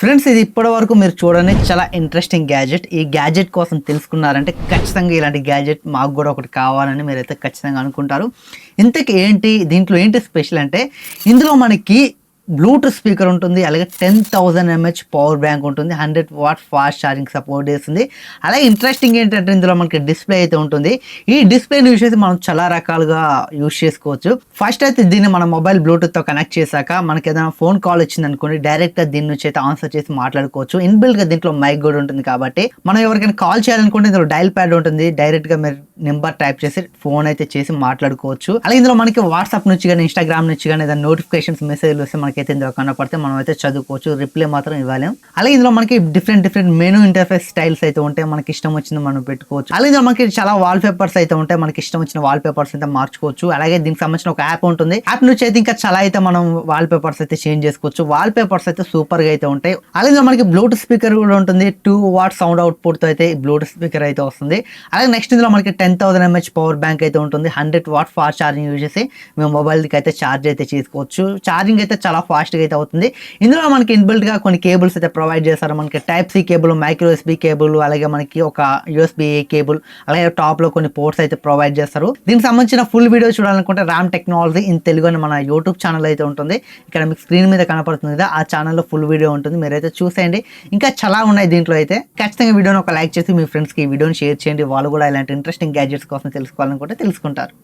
Friends ఇది ఇప్పటి వరకు మీరు చూడని చాలా ఇంట్రెస్టింగ్ గ్యాజెట్ ఈ గ్యాజెట్ కోసం తెలుసుకున్నారంటే ఖచ్చితంగా ఇలాంటి గ్యాజెట్ మాకు కూడా ఒకటి కావాలని మీరైతే ఖచ్చితంగా అనుకుంటారు. ఇంతకీ ఏంటి దీంట్లో ఏంటి స్పెషల్ అంటే ఇందులో మనకి బ్లూటూత్ స్పీకర్ ఉంటుంది అలాగే ten thousand mAh power bank ఉంటుంది hundred watt fast charging support చేస్తుంది. అలాగే ఇంట్రెస్టింగ్ ఏంటంటే ఇందులో మనకి డిస్ప్లే అయితే ఉంటుంది. ఈ డిస్ప్లేని యూస్ చేసి మనం చాలా రకాలుగా యూస్ చేసుకోవచ్చు. ఫస్ట్ అయితే దీన్ని మన మొబైల్ బ్లూటూత్తో కనెక్ట్ చేశాక మనకి ఏదైనా ఫోన్ కాల్ వచ్చింది అనుకోండి డైరెక్ట్గా దీని నుంచి అయితే ఆన్సర్ చేసి మాట్లాడుకోవచ్చు. ఇన్బిల్ట్గా దీంట్లో మైక్ కూడా ఉంటుంది కాబట్టి మనం ఎవరికైనా కాల్ చేయాలనుకుంటే ఇందులో డైల్ ప్యాడ్ ఉంటుంది డైరెక్ట్గా మీరు నెంబర్ టైప్ చేసి ఫోన్ అయితే చేసి మాట్లాడుకోవచ్చు. అలాగే ఇందులో మనకి వాట్సాప్ నుంచి కానీ ఇన్స్టాగ్రామ్ నుంచి కానీ ఏదైనా నోటిఫికేషన్స్ మెసేజ్లు వస్తే మనకైతే ఇందులో కనపడితే మనం అయితే చదువుకోవచ్చు రిప్లై మాత్రం ఇవ్వలేం. అలాగే ఇందులో మనకి different different menu interface styles అయితే ఉంటాయి మనకి ఇష్టం వచ్చింది మనం పెట్టుకోవచ్చు. అలాగే ఇందులో మనకి చాలా వాల్ పేపర్స్ అయితే ఉంటాయి మనకి ఇష్టం వచ్చిన వాల్ పేపర్స్ అయితే మార్చుకోవచ్చు. అలాగే దీనికి సంబంధించిన ఒక యాప్ ఉంటుంది. యాప్ నుంచి అయితే ఇంకా చాలా అయితే మనం వాల్ పేపర్స్ అయితే చేంజ్ చేసుకోవచ్చు. వాల్ పేపర్స్ అయితే సూపర్గా అయితే ఉంటాయి. అలాగే ఇందులో మనకి బ్లూటూత్ స్పీకర్ కూడా ఉంటుంది. టూ వాట్ సౌండ్ అవుట్పుట్తో అయితే బ్లూటూత్ స్పీకర్ అయితే వస్తుంది. అలాగే నెక్స్ట్ ఇందులో మనకి ten ten thousand mAh power bank అయితే ఉంటుంది. Hundred watt fast charging use చేసి మేము మొబైల్కి అయితే ఛార్జ్ అయితే చేసుకోవచ్చు. ఛార్జింగ్ అయితే చాలా ఫాస్ట్గా అయితే అవుతుంది. ఇందులో మనకి ఇన్బిల్ట్గా కొన్ని కేబుల్స్ అయితే ప్రొవైడ్ చేస్తారు. మనకి type C cable micro USB cable అలాగే మనకి ఒక యూఎస్బి కేబుల్ అలాగే టాప్లో కొన్ని పోర్ట్స్ అయితే ప్రొవైడ్ చేస్తారు. దీనికి సంబంధించిన ఫుల్ వీడియో చూడాలనుకుంటే రామ్ టెక్నాలజీ ఇన్ తెలుగు అని మన యూట్యూబ్ ఛానల్ అయితే ఉంటుంది. ఇక్కడ మీకు స్క్రీన్ మీద కనపడుతుంది కదా ఆ ఛానల్లో ఫుల్ వీడియో ఉంటుంది. మీరైతే చూసేయండి. ఇంకా చాలా ఉన్నాయి దీంట్లో అయితే. ఖచ్చితంగా వీడియోని ఒక లైక్ చేసి మీ ఫ్రెండ్స్కి ఈ వీడియోని షేర్ చేయండి. వాళ్ళు కూడా ఇలాంటి ఇంట్రెస్టింగ్ గ్యాడ్జెట్స్ కోసం తెలుసుకోవాలనుకుంటే తెలుసుకుంటారు.